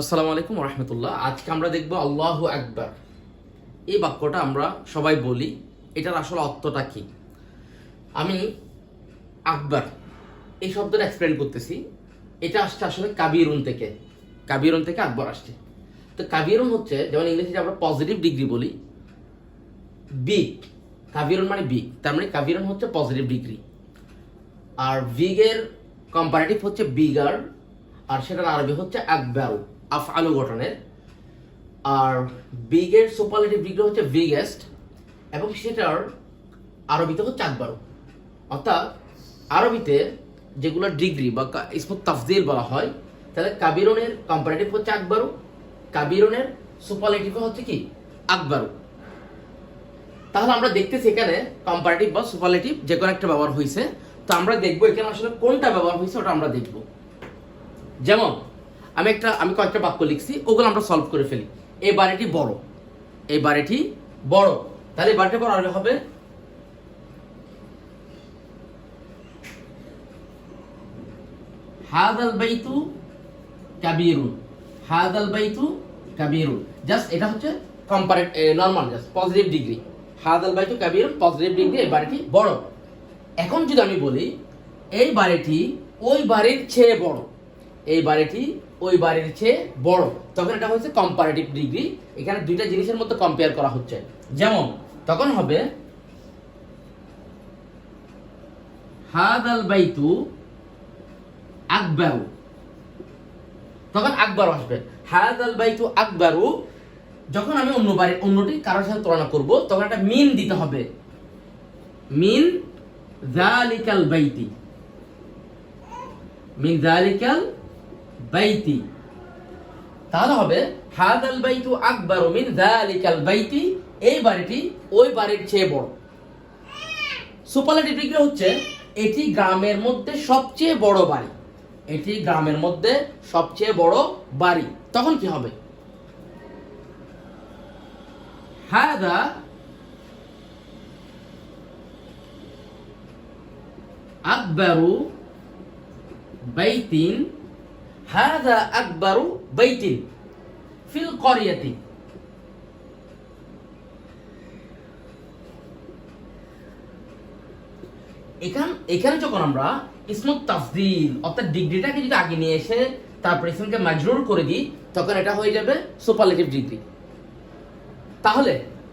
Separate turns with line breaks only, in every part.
আসসালামু আলাইকুম রহমতুল্লাহ আজকে আমরা দেখব আল্লাহ আকবার। এই বাক্যটা আমরা সবাই বলি, এটার আসলে অর্থটা কি? আমি আকবার, এই শব্দটা এক্সপ্লেন করতেছি। এটা আসছে আসলে কাবিরুন থেকে। কাবিরুন থেকে আকবর আসছে। তো কাবিরুন হচ্ছে, যেমন ইংরেজিতে আমরা পজিটিভ ডিগ্রি বলি বিগ কাবিরুন মানে বিগ তার মানে কাবিরুন হচ্ছে পজিটিভ ডিগ্রি আর বিগের কম্পারেটিভ হচ্ছে বিগার আর সেটার আরবি হচ্ছে আকবারু। আফ আলু গঠনের। আর বিগের সুপারলেটিভ ডিগ্রি হচ্ছে বিগেস্ট এবং সেটার আরবিতে হচ্ছে আকবারু। অর্থাৎ আরবিতে যেগুলো ডিগ্রি বা ইসমত তাফজিল বলা হয়, তাহলে কাবিরনের কম্পারেটিভ হচ্ছে আকবারু, কাবিরনের সুপারলেটিভ হচ্ছে কি? আকবারু। তাহলে আমরা দেখতেছি এখানে কম্পারেটিভ বা সুপারলেটিভ যে কোনো একটা ব্যবহার হয়েছে তো আমরা দেখব এখানে আসলে কোনটা ব্যবহার হয়েছে ওটা আমরা দেখব। যেমন আমি একটা, আমি কয়েকটা বাক্য লিখছি, ওগুলো আমরা সলভ করে ফেলি। এই বাড়িটি বড়। এই বাড়িটি বড়। তাহলে এই বাড়িটি বড় আর হবে? হাদাল বাইতু কাবিরুন। হাদাল বাইতু কাবিরুন। জাস্ট এটা হচ্ছে comparative normal just positive degree হাদাল বাইতু কাবিরুন পজিটিভ ডিগ্রি এই বাড়িটি বড়। এখন যদি আমি বলি, এই বাড়িটি ওই বাড়ির চেয়ে বড়। এই বাড়িটি ওই বাড়ির চেয়ে বড়। তখন এটা হচ্ছে কম্পারেটিভ ডিগ্রি এখানে দুইটা জিনিসের মধ্যে কম্পেয়ার করা হচ্ছে। যেমন, তখন হবে, হাদাল বাইতু আকবারু। তখন আসবে। বাইতু আকবারু, যখন আমি অন্য বাড়ির অন্যটি কারোর সাথে তুলনা করব, তখন একটা মিন দিতে হবে। মিন জালিকাল বাইতি। মিন জালিকাল বাইতি। তাহলে হবে, হাদাল বাইতু আকবারু মিন জালিকাল বাইতি। এই বাড়িটি ওই বাড়ির চেয়ে বড়। সুপারলেটিভ ডিগ্রি হচ্ছে, এটি গ্রামের মধ্যে সবচেয়ে বড় বাড়ি। এটি গ্রামের মধ্যে সবচেয়ে বড় বাড়ি। তখন কি হবে? হাদা আকবরু বাইতিন হাদা আকবরু বাইতিন ফিল করিয়াতি এখান এখানে যখন আমরা ইসমত তাফদিল, অর্থাৎ ডিগ্রিটাকে যদি আগে নিয়ে এসে তারপর ইসমকে মাজরুর করে দিই, তখন এটা হয়ে যাবে সুপারলেটিভ ডিগ্রি তাহলে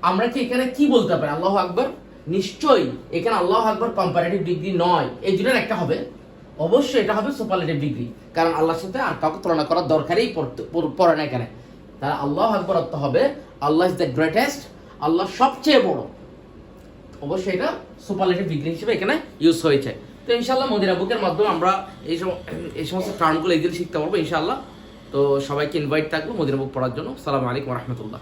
আমরা কি এখানে কি বলতে পারি? আল্লাহ আকবর? নিশ্চয়ই এখানে আল্লাহ আকবর কম্পারেটিভ ডিগ্রি নয়। এই দুটার একটা হবে। অবশ্যই এটা হবে সুপারলেটিভ ডিগ্রি কারণ আল্লাহর সাথে আর কাউকে তুলনা করার দরকারই পড়ে না এখানে। তাহলে আল্লাহ আকবর অর্থ হবে, আল্লাহ ইজ দ্য গ্রেটেস্ট আল্লাহ সবচেয়ে বড়। অবশ্যই এটা সুপারলেটিভ ডিগ্রি হিসেবে এখানে ইউজ হয়েছে। তো ইনশাল্লাহ মদিনা বুকের মাধ্যমে আমরা এই সম- এই সমস্ত টার্মগুলো এগুলো শিখতে পারব ইনশাল্লাহ তো সবাইকে ইনভাইট থাকব মদিনা বুক পড়ার জন্য। সালাম আলাইকুম রহমতুল্লাহ।